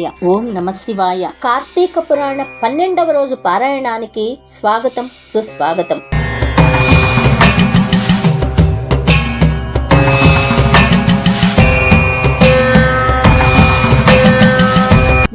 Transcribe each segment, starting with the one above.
ఓం ఓం నమ శివాయ. కార్తీక పురాణ పన్నెండవ రోజు పారాయణానికి స్వాగతం సుస్వాగతం.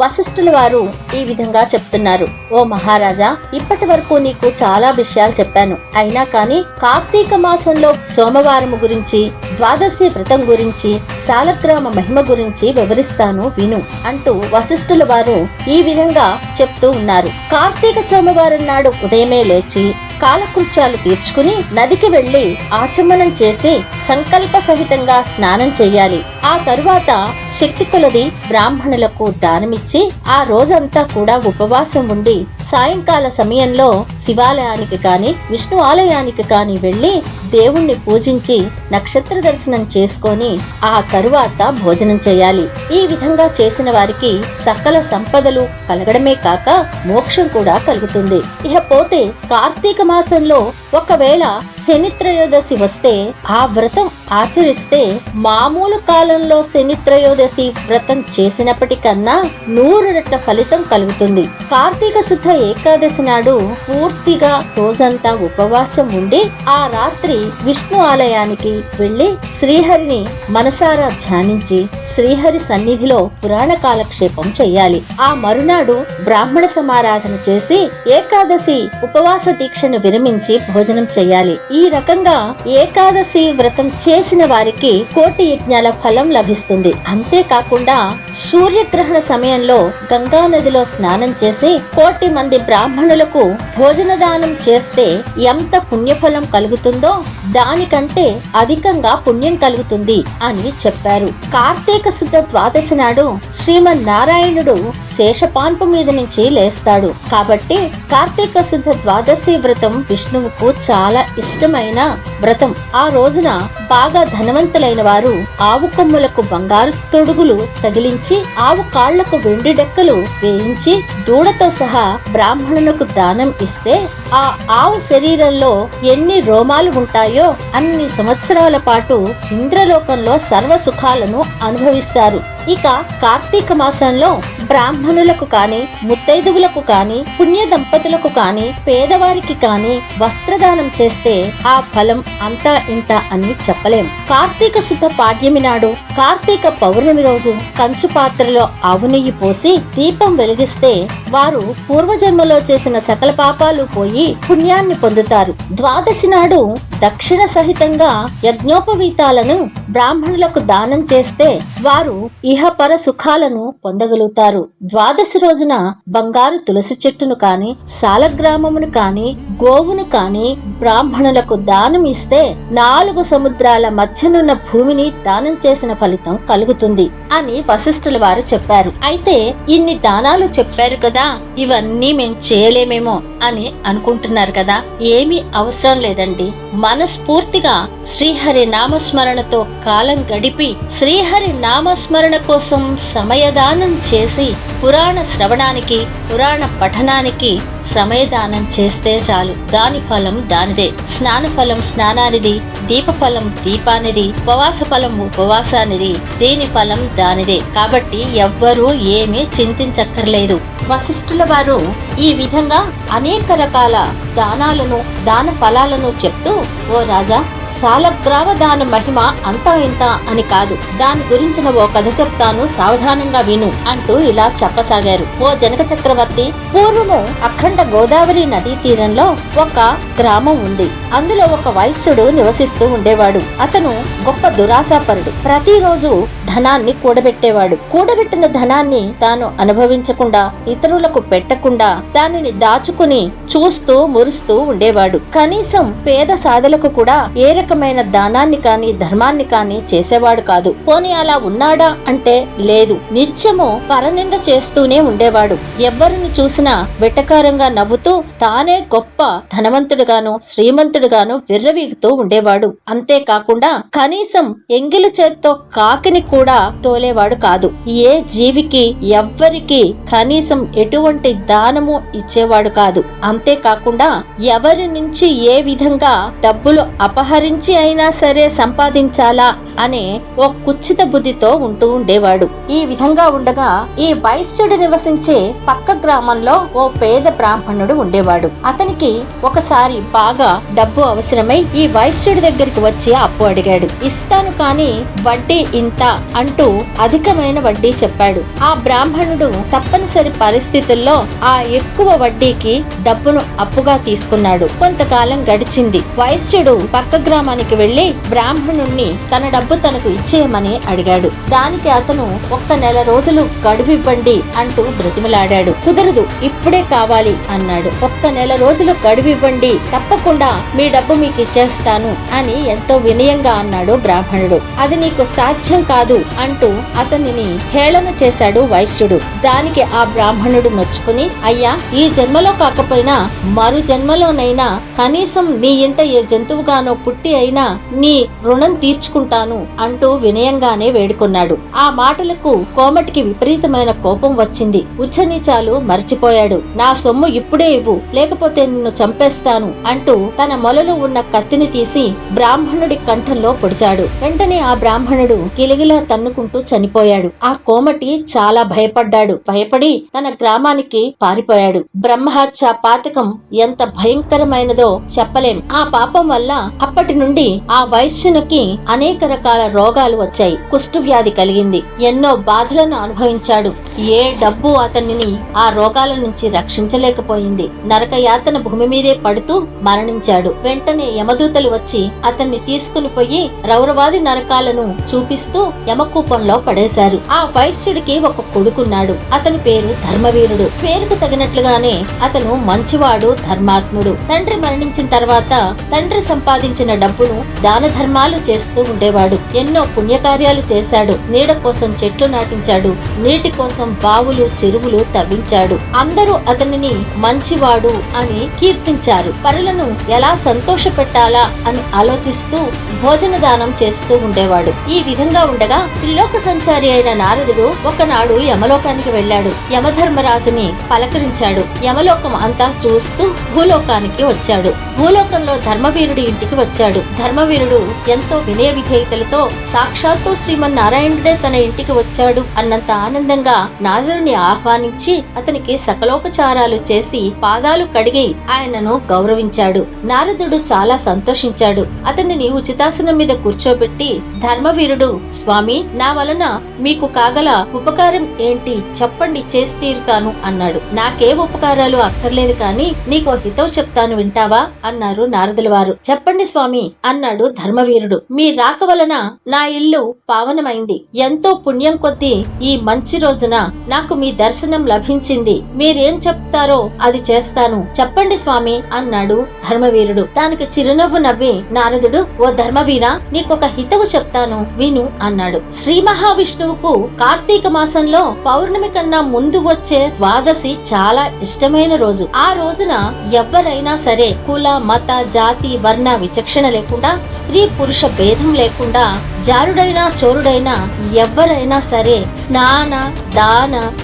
వశిష్ఠుల వారు ఈ విధంగా చెప్తున్నారు. ఓ మహారాజా ఇప్పటి వరకు నీకు చాలా విషయాలు చెప్పాను. అయినా కానీ కార్తీక మాసంలో సోమవారము గురించి ద్వాదశి వ్రతం గురించి సాలగ్రామ మహిమ గురించి వివరిస్తాను విను అంటూ వశిష్ఠుల వారు ఈ విధంగా చెప్తూ ఉన్నారు. కార్తీక సోమవారం నాడు ఉదయమే లేచి కాలకృత్యాలు తీర్చుకుని నదికి వెళ్ళి ఆచమనం చేసి సంకల్ప సహితంగా స్నానం చేయాలి. ఆ తరువాత శక్తి కొలది బ్రాహ్మణులకు దానమిచ్చి ఆ రోజంతా కూడా ఉపవాసం ఉండి సాయంకాల సమయంలో శివాలయానికి కాని విష్ణు ఆలయానికి కాని వెళ్ళి దేవుణ్ణి పూజించి నక్షత్ర దర్శనం చేసుకొని ఆ తరువాత భోజనం చేయాలి. ఈ విధంగా చేసిన వారికి సకల సంపదలు కలగడమే కాక మోక్షం కూడా కలుగుతుంది. ఇకపోతే కార్తీక మాసంలో ఒకవేళ శని త్రయోదశి వస్తే ఆ వ్రతం ఆచరిస్తే మామూలు కాలంలో శని త్రయోదశి వ్రతం చేసినప్పటికన్నా నూరు రెట్ల ఫలితం కలుగుతుంది. కార్తీక శుద్ధ ఏకాదశి నాడు పూర్తిగా రోజంతా ఉపవాసం ఉండి ఆ రాత్రి విష్ణు ఆలయానికి వెళ్ళి శ్రీహరిని మనసారా ధ్యానించి శ్రీహరి సన్నిధిలో పురాణ కాలక్షేపం చెయ్యాలి ఆ మరునాడు బ్రాహ్మణ సమారాధన చేసి ఏకాదశి ఉపవాస దీక్షను విరమించి భోజనం చేయాలి. ఈ రకంగా ఏకాదశి వ్రతం చేసిన వారికి కోటి యజ్ఞాల ఫలం లభిస్తుంది. అంతేకాకుండా సూర్యగ్రహణ సమయంలో గంగా నదిలో స్నానం చేసి కోటి మంది బ్రాహ్మణులకు భోజన దానం చేస్తే ఎంత పుణ్యఫలం కలుగుతుందో దానికంటే అధికంగా పుణ్యం కలుగుతుంది అని చెప్పారు. కార్తీక శుద్ధ ద్వాదశి నాడు శ్రీమన్ నారాయణుడు శేషపాన్పు మీద నుంచి లేస్తాడు. కాబట్టి కార్తీక శుద్ధ ద్వాదశి వ్రతం విష్ణువుకు చాలా ఇష్టమైన వ్రతం. ఆ రోజున బాగా ధనవంతులైన వారు ఆవు కొమ్ములకు బంగారు తొడుగులు తగిలించి ఆవు కాళ్ళకు వెండి డెక్కలు వేయించి దూడతో సహా బ్రాహ్మణులకు దానం ఇస్తే ఆ ఆవు శరీరంలో ఎన్ని రోమాలు ఉంటాయి అన్ని సంవత్సరాల పాటు ఇంద్రలోకంలో సర్వ సుఖాలను అనుభవిస్తారు. ఇక కార్తీక మాసంలో బ్రాహ్మణులకు కాని ముత్తైదువులకు కాని పుణ్య దంపతులకు కాని పేదవారికి కాని వస్త్రదానం చేస్తే ఆ ఫలం అంతా ఇంత అని చెప్పలేం. కార్తీక శుద్ధ పాడ్యమి నాడు కార్తీక పౌర్ణమి రోజు కంచు పాత్రలో ఆవు నెయ్యి పోసి దీపం వెలిగిస్తే వారు పూర్వజన్మలో చేసిన సకల పాపాలు పోయి పుణ్యాన్ని పొందుతారు. ద్వాదశి నాడు దక్షిణ సహితంగా యజ్ఞోపవీతాలను బ్రాహ్మణులకు దానం చేస్తే వారు ఇహపర సుఖాలను పొందగలుగుతారు. ద్వాదశి రోజున బంగారు తులసి చెట్టును కాని సాలగ్రామమును కాని గోవును కాని బ్రాహ్మణులకు దానం ఇస్తే నాలుగు సముద్రాల మధ్యనున్న భూమిని దానం చేసిన ఫలితం కలుగుతుంది అని వశిష్ఠుల వారు చెప్పారు. అయితే ఇన్ని దానాలు చెప్పారు కదా ఇవన్నీ మేం చేయలేమేమో అని అనుకుంటున్నారు కదా. ఏమీ అవసరం లేదండి. మనస్ఫూర్తిగా శ్రీహరి నామస్మరణతో కాలం గడిపి శ్రీహరి నామస్మరణ కోసం సమయదానం చేసి పురాణ శ్రవణానికి పురాణ పఠనానికి సమయదానం చేస్తే చాలు. దాని ఫలం దానిదే. స్నాన ఫలం స్నానానిది దీప ఫలం దీపానిది ఉపవాస ఫలం ఉపవాసానిది. దీని ఫలం దానిదే. కాబట్టి ఎవ్వరూ ఏమీ చింతించక్కర్లేదు. వశిష్ఠుల వారు ఈ విధంగా అనేక రకాల దానాలను దాన ఫలాలను చెప్తూ ఓ రాజా సాలగ్రామ దాని మహిమ అంత ఇంత అని కాదు. దాని గురించిన ఓ కథ చెప్తాను సావధానంగా విను అంటూ ఇలా చెప్పసాగారు. ఓ జనక చక్రవర్తి పూర్వము అఖండ గోదావరి నదీ తీరంలో ఒక గ్రామం ఉంది. అందులో ఒక వైశ్యుడు నివసిస్తూ ఉండేవాడు. అతను గొప్ప దురాశాపరుడు. ప్రతిరోజు ధనాన్ని కూడబెట్టేవాడు. కూడబెట్టిన ధనాన్ని తాను అనుభవించకుండా ఇతరులకు పెట్టకుండా దానిని దాచుకుని చూస్తూ మురుస్తూ ఉండేవాడు. కనీసం పేద సాధలకు కూడా ఏ రకమైన దానాన్ని కాని ధర్మాన్ని కాని చేసేవాడు కాదు. పోనీ అలా ఉన్నాడా అంటే లేదు. నిత్యము పరనింద చేస్తూనే ఉండేవాడు. ఎవ్వరిని చూసినా వెటకారంగా నవ్వుతూ తానే గొప్ప ధనవంతుడుగాను శ్రీమంతుడుగాను విర్రవీగుతూ ఉండేవాడు. అంతేకాకుండా కనీసం ఎంగిలి చేత్తో కాకిని కూడా తోలేవాడు కాదు. ఏ జీవికి ఎవ్వరికి కనీసం ఎటువంటి దానము ఇచ్చేవాడు కాదు. అంతేకాకుండా ఎవరి నుంచి ఏ విధంగా డబ్బు డబ్బులు అపహరించి అయినా సరే సంపాదించాలా? అనే ఓ కుచ్చిత బుద్ధితో ఉంటూ ఉండేవాడు. ఈ విధంగా ఉండగా ఈ వైశ్యుడు నివసించే పక్క గ్రామంలో ఓ పేద బ్రాహ్మణుడు ఉండేవాడు. అతనికి ఒకసారి బాగా డబ్బు అవసరమై ఈ వైశ్యుడి దగ్గరికి వచ్చి అప్పు అడిగాడు. ఇస్తాను కాని వడ్డీ ఇంత అంటూ అధికమైన వడ్డీ చెప్పాడు. ఆ బ్రాహ్మణుడు తప్పనిసరి పరిస్థితుల్లో ఆ ఎక్కువ వడ్డీకి డబ్బును అప్పుగా తీసుకున్నాడు. కొంతకాలం గడిచింది. వైశ్యుడు పక్క గ్రామానికి వెళ్ళి బ్రాహ్మణుణ్ణి తన డబ్బు డబ్బు తనకు ఇచ్చేయమని అడిగాడు. దానికి అతను ఒక్క నెల రోజులు గడువివ్వండి అంటూ బ్రతిమలాడాడు. కుదరదు ఇప్పుడే కావాలి అన్నాడు. ఒక్క నెల రోజులు గడువివ్వండి తప్పకుండా మీ డబ్బు మీకు ఇచ్చేస్తాను అని ఎంతో వినయంగా అన్నాడు బ్రాహ్మణుడు. అది నీకు సాధ్యం కాదు అంటూ అతనిని హేళన చేశాడు వైశ్యుడు. దానికి ఆ బ్రాహ్మణుడు నొచ్చుకుని అయ్యా ఈ జన్మలో కాకపోయినా మరు జన్మలోనైనా కనీసం నీ ఇంట ఏ జంతువుగానో పుట్టి అయినా నీ రుణం తీర్చుకుంటాను అంటూ వినయంగానే వేడుకున్నాడు. ఆ మాటలకు కోమటికి విపరీతమైన కోపం వచ్చింది. ఉచ్చనీచాలు మర్చిపోయాడు. నా సొమ్ము ఇప్పుడే ఇవ్వు లేకపోతే నిన్ను చంపేస్తాను అంటూ తన మొలలో ఉన్న కత్తిని తీసి బ్రాహ్మణుడి కంఠంలో పొడిచాడు. వెంటనే ఆ బ్రాహ్మణుడు గిలిగిలా తన్నుకుంటూ చనిపోయాడు. ఆ కోమటి చాలా భయపడ్డాడు. భయపడి తన గ్రామానికి పారిపోయాడు. బ్రహ్మహత్య పాతకం ఎంత భయంకరమైనదో చెప్పలేం. ఆ పాపం వల్ల అప్పటి నుండి ఆ వైశ్యునికి అనేక రకాల రోగాలు వచ్చాయి. కుష్ఠు వ్యాధి కలిగింది. ఎన్నో బాధలను అనుభవించాడు. ఏ డబ్బు అతనిని ఆ రోగాల నుంచి రక్షించలేకపోయింది. నరకయాతన భూమి మీదే పడుతూ మరణించాడు. వెంటనే యమదూతలు వచ్చి అతన్ని తీసుకుని పోయి రౌరవాది నరకాలను చూపిస్తూ యమకూపంలో పడేశారు. ఆ వైశ్యుడికి ఒక కొడుకున్నాడు. అతని పేరు ధర్మవీరుడు. పేరుకు తగినట్లుగానే అతను మంచివాడు ధర్మాత్ముడు. తండ్రి మరణించిన తర్వాత తండ్రి సంపాదించిన డబ్బును దాన ధర్మాలు చేస్తూ ఉండేవాడు. ఎన్నో పుణ్యకార్యాలు చేశాడు. నీడ కోసం చెట్లు నాటించాడు. నీటి కోసం బావులు చెరువులు తవ్వించాడు. అందరూ అతనిని మంచివాడు అని కీర్తించారు. పరులను ఎలా సంతోష పెట్టాలా అని ఆలోచిస్తూ భోజన దానం చేస్తూ ఉండేవాడు. ఈ విధంగా ఉండగా త్రిలోక సంచారి అయిన నారదుడు ఒకనాడు యమలోకానికి వెళ్ళాడు. యమధర్మరాజుని పలకరించాడు. యమలోకం అంతా చూస్తూ భూలోకానికి వచ్చాడు. భూలోకంలో ధర్మవీరుడి ఇంటికి వచ్చాడు. ధర్మవీరుడు ఎంతో వినయ విధేయతలతో సాక్షాత్తు శ్రీమన్నారాయణుడే తన ఇంటికి వచ్చాడు అన్నంత ఆనందంగా నారదుడిని ఆహ్వానించి అతనికి సకలోపచారాలు చేసి పాదాలు కడిగి ఆయనను గౌరవించాడు. నారదుడు చాలా సంతోషించాడు. అతనిని ఉచితాసనం మీద కూర్చోబెట్టి ధర్మవీరుడు స్వామి నా వలన మీకు కాగల ఉపకారం ఏంటి? చెప్పండి చేసి తీరుతాను అన్నాడు. నాకే ఉపకారాలు అక్కర్లేదు కాని నీకో హితవు చెప్తాను వింటావా అన్నారు నారదుల వారు. చెప్పండి స్వామి అన్నాడు ధర్మవీరుడు. మీ రాక వలన నా ఇల్లు పావనమైంది. ఎంతో పుణ్యం కొద్దీ ఈ మంచి రోజున నాకు మీ దర్శనం లభించింది. మీరేం చెప్తారో అది చేస్తాను. చెప్పండి స్వామి అన్నాడు ధర్మవీరుడు. దానికి చిరునవ్వు నవ్వి నారదుడు ఓ ధర్మవీర నీకొక హితవు చెప్తాను విను అన్నాడు. శ్రీ మహావిష్ణువుకు కార్తీక మాసంలో పౌర్ణమి కన్నా ముందు వచ్చే ద్వాదశి చాలా ఇష్టమైన రోజు. ఆ రోజున ఎవరైనా సరే కుల మత జాతి వర్ణ విచక్షణ లేకుండా స్త్రీ పురుష భేదం లేకుండా జారుడైనా చోరుడైనా ఎవరైనా సరే స్నాన దాన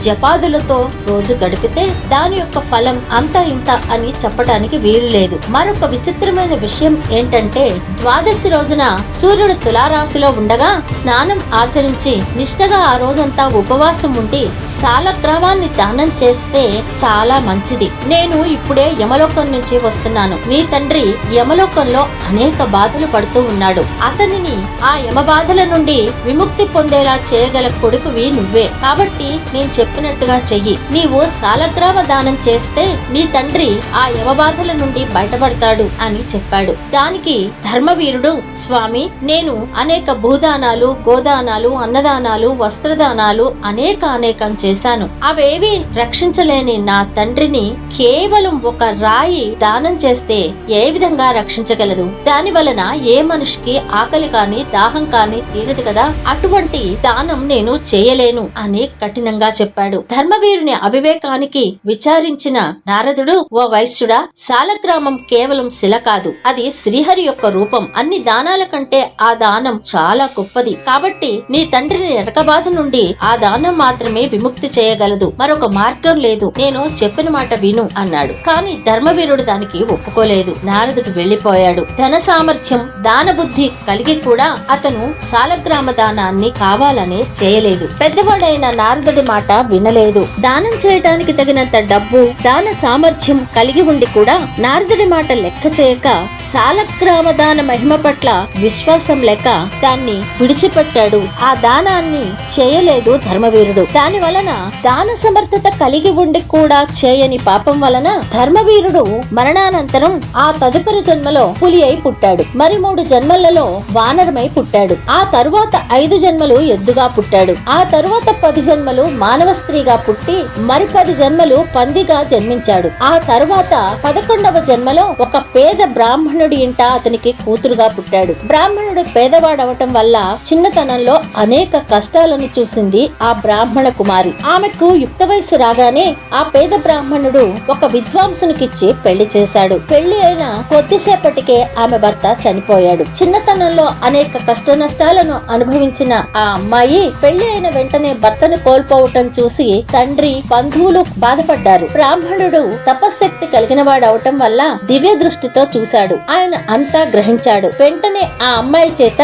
జపాదులతో రోజు గడిపితే దాని యొక్క ఫలం అంత ఇంత అని చెప్పడానికి వీలు లేదు. మరొక విచిత్రమైన విషయం ఏంటంటే ద్వాదశి రోజున సూర్యుడు తులారాశిలో ఉండగా స్నానం ఆచరించి నిష్టగా ఆ రోజంతా ఉపవాసం ఉండి సాలగ్రామాన్ని దానం చేస్తే చాలా మంచిది. నేను ఇప్పుడే యమలోకం నుంచి వస్తున్నాను. నీ తండ్రి యమలోకంలో అనేక బాధలు పడుతూ ఉన్నాడు. అతనిని ఆ యమ బాధల నుండి విముక్తి పొందేలా చేయగల కొడుకువి నువ్వే. కాబట్టి నేను చెప్పినట్టుగా చెయ్యి. నీవు సాలగ్రామ దానం చేస్తే నీ తండ్రి ఆ యమబాధల నుండి బయటపడతాడు అని చెప్పాడు. దానికి ధర్మవీరుడు స్వామి నేను అనేక భూదానాలు గోదానాలు అన్నదానాలు వస్త్రదానాలు అనేక అనేకం చేశాను. అవేవి రక్షించలేని నా తండ్రిని కేవలం ఒక రాయి దానం చేస్తే ఏ విధంగా రక్షించగలదు? దాని వలన ఏ మనిషికి ఆకలి కాని దాహం కాని తీరదు కదా? అటువంటి దానం నేను చేయలేను అని కఠినంగా చెప్పాడు. ధర్మవీరుని అవివేకానికి విచారించిన నారదుడు ఓ వైశ్యుడా సాలగ్రామం కేవలం శిల కాదు. అది శ్రీహరి యొక్క రూపం. అన్ని దానాల కంటే ఆ దానం చాలా గొప్పది. కాబట్టి నీ తండ్రిని నరకబాధ నుండి ఆ దానం మాత్రమే విముక్తి చేయగలదు. మరొక మార్గం లేదు. నేను చెప్పిన మాట విను అన్నాడు. కాని ధర్మవీరుడు దానికి ఒప్పుకోలేదు. నారదుడు వెళ్ళిపోయాడు ధన సామర్థ్యం దాన బుద్ధి కలిగి కూడా అతను సాలగ్రామ దానాన్ని కావాలనే చేయలేదు. పెద్దవాడైన నారదుడు మాట వినలేదు. దానం చేయటానికి తగినంత డబ్బు దాన సామర్థ్యం కలిగి ఉండి కూడా నారదుడి మాట లెక్క చేయక సాలగ్రామ దాన మహిమ పట్ల విశ్వాసం లేక దాన్ని విడిచిపెట్టాడు. ఆ దానాన్ని చేయలేదు ధర్మవీరుడు. దాని వలన దాన సమర్థత కలిగి ఉండి కూడా చేయని పాపం వలన ధర్మవీరుడు మరణానంతరం ఆ తదుపరి జన్మలో పులి అయి పుట్టాడు. మరి మూడు జన్మలలో వానరమై పుట్టాడు. ఆ తరువాత ఐదు జన్మలు ఎద్దుగా పుట్టాడు. ఆ తరువాత పది జన్మలు మానవ స్త్రీగా పుట్టి మరి పది జన్మలు పందిగా జన్మించాడు. ఆ తరువాత పదకొండవ జన్మలో ఒక పేద బ్రాహ్మణుడి ఇంట అతనికి కూతురుగా పుట్టాడు. బ్రాహ్మణుడు పేదవాడవటం వల్ల చిన్నతనంలో అనేక కష్టాలను చూసింది ఆ బ్రాహ్మణ కుమారి. ఆమెకు యుక్త వయసు రాగానే ఆ పేద బ్రాహ్మణుడు ఒక విద్వాంసునికిచ్చి పెళ్ళి చేశాడు. పెళ్ళి అయిన కొద్దిసేపటికే ఆమె భర్త చనిపోయాడు. చిన్నతనంలో అనేక కష్ట నష్టాలను అనుభవించిన ఆ అమ్మాయి పెళ్ళి అయిన వెంటనే భర్తను కోల్పో కోల్పోవటం చూసి తండ్రి బంధువులు బాధపడ్డారు. బ్రాహ్మణుడు తపశ్శక్తి కలిగిన వాడవటం వల్ల దివ్య దృష్టితో చూశాడు. ఆయన అంతా గ్రహించాడు. వెంటనే ఆ అమ్మాయి చేత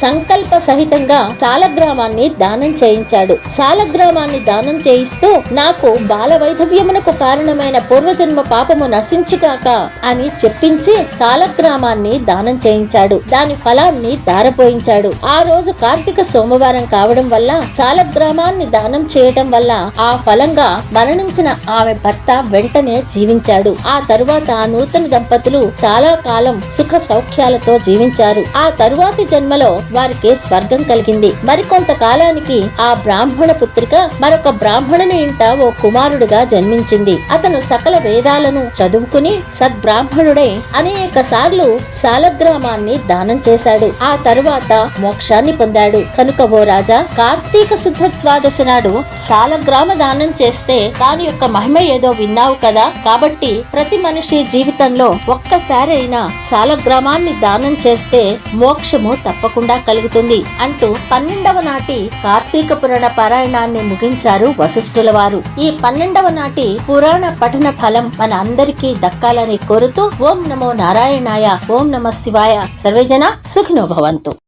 సంకల్ప సహితంగా సాలగ్రామాన్ని దానం చేయించాడు. సాలగ్రామాన్ని దానం చేయిస్తూ నాకు బాల వైధవ్యమునకు కారణమైన పూర్వజన్మ పాపము నశించుగాక అని చెప్పించి సాలగ్రామాన్ని దానం చేయించాడు. దాని ఫలాన్ని దారపోయించాడు ఆ రోజు కార్తీక సోమవారం కావడం వల్ల సాలగ్రామాన్ని దానం చేయటం వల్ల ఆ ఫలంగా మరణించిన ఆమె భర్త వెంటనే జీవించాడు. ఆ తరువాత నూతన దంపతులు చాలా కాలం సుఖ సౌఖ్యాలతో జీవించారు. ఆ తరువాతి జన్మలో వారికి స్వర్గం కలిగింది. మరికొంత కాలానికి ఆ బ్రాహ్మణ పుత్రిక మరొక బ్రాహ్మణుని ఇంట ఓ కుమారుడిగా జన్మించింది. అతను సకల వేదాలను చదువుకుని సద్బ్రాహ్మణుడై అనేక సార్లు సాలగ్రామాన్ని దానం చేశాడు. ఆ తరువాత మోక్షాన్ని పొందాడు. కనుక ఓ రాజా కార్తీక శుద్ధ ద్వాదశి నాడు సాలగ్రామ దానం చేస్తే దాని యొక్క మహిమ ఏదో విన్నావు కదా? కాబట్టి ప్రతి మనిషి జీవితంలో ఒక్కసారైనా సాలగ్రామాన్ని దానం చేస్తే మోక్షము తప్పకుండా కలుగుతుంది అంటూ పన్నెండవ నాటి కార్తీక పురాణ పారాయణాన్ని ముగించారు వశిష్ఠుల వారు. ఈ పన్నెండవ నాటి పురాణ పఠన ఫలం మన అందరికీ దక్కాలని కోరుతూ ఓం నమో నారాయణాయ ఓం నమ శివాయ. సర్వేజన సుఖినో భవంతు.